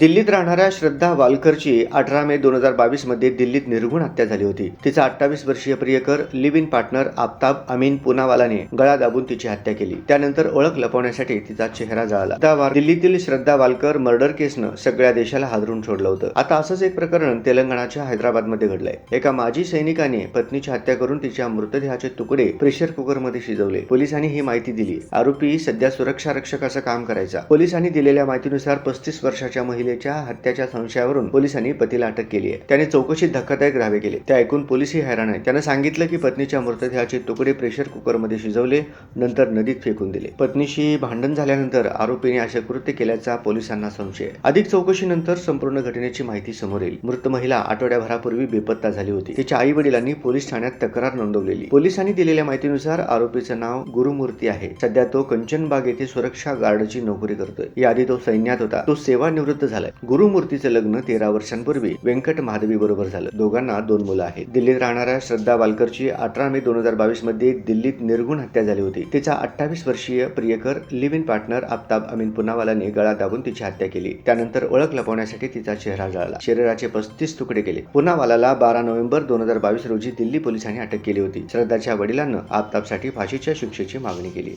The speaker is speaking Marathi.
दिल्लीत राहणाऱ्या श्रद्धा वालकरची अठरा मे दोन हजार बावीसमध्ये दिल्लीत निर्घुण हत्या झाली होती. तिचा अठ्ठावीस वर्षीय प्रियकर live in partner Aftab Amin पुनावालाने गळा दाबून तिची हत्या केली. त्यानंतर ओळख लपवण्यासाठी तिचा चेहरा जाळला. दिल्लीतील श्रद्धा वालकर मर्डर केसनं सगळ्या देशाला हादरून सोडलं होतं. आता असंच एक प्रकरण तेलंगणाच्या हैदराबादमध्ये घडलंय. एका माजी सैनिकाने पत्नीची हत्या करून तिच्या मृतदेहाचे तुकडे प्रेशर कुकरमध्ये शिजवले. पोलिसांनी ही माहिती दिली. आरोपी सध्या सुरक्षा रक्षकाचं काम करायचा. पोलिसांनी दिलेल्या माहितीनुसार पस्तीस वर्षाच्या महिला महिलेच्या हत्याच्या संशयावरून पोलिसांनी पतीला अटक केली आहे. त्याने चौकशीत धक्कादायक राहावे केले. ते ऐकून पोलिसही हैराण आहे त्यानं सांगितलं की पत्नीच्या मृतदेहाचे तुकडे प्रेशर कुकरमध्ये शिजवले नंतर नदीत फेकून दिले. पत्नीशी भांडण झाल्यानंतर आरोपीने असे कृत्य केल्याचा पोलिसांना संशय आहे. अधिक चौकशीनंतर संपूर्ण घटनेची माहिती समोर येईल. मृत महिला आठवड्याभरापूर्वी बेपत्ता झाली होती. तिच्या आई वडिलांनी पोलीस ठाण्यात तक्रार नोंदवलेली. पोलिसांनी दिलेल्या माहितीनुसार आरोपीचं नाव गुरुमूर्ती आहे. सध्या तो कंचनबाग येथे सुरक्षा गार्डची नोकरी करतोय. याआधी तो सैन्यात होता. तो सेवानिवृत्त झाला. झालाय. गुरुमूर्तीचं लग्न तेरा वर्षांपूर्वी व्यंकट महादेवी बरोबर झालं. दोघांना दोन मुलं आहेत. दिल्लीत राहणाऱ्या श्रद्धा वालकरची अठरा मे दोन हजार बावीसमध्ये दिल्लीत निर्गुण हत्या झाली होती. तिचा अठ्ठावीस वर्षीय प्रियकर live in partner Aftab Amin पुनावालाने गळा दाबून तिची हत्या केली. त्यानंतर ओळख लपवण्यासाठी तिचा चेहरा जाळला. शरीराचे पस्तीस तुकडे केले. पुनावालाला बारा नोव्हेंबर दोन हजार बावीस रोजी दिल्ली पोलिसांनी अटक केली होती. श्रद्धाच्या वडिलांना आफताबसाठी फाशीच्या शिक्षेची मागणी केली.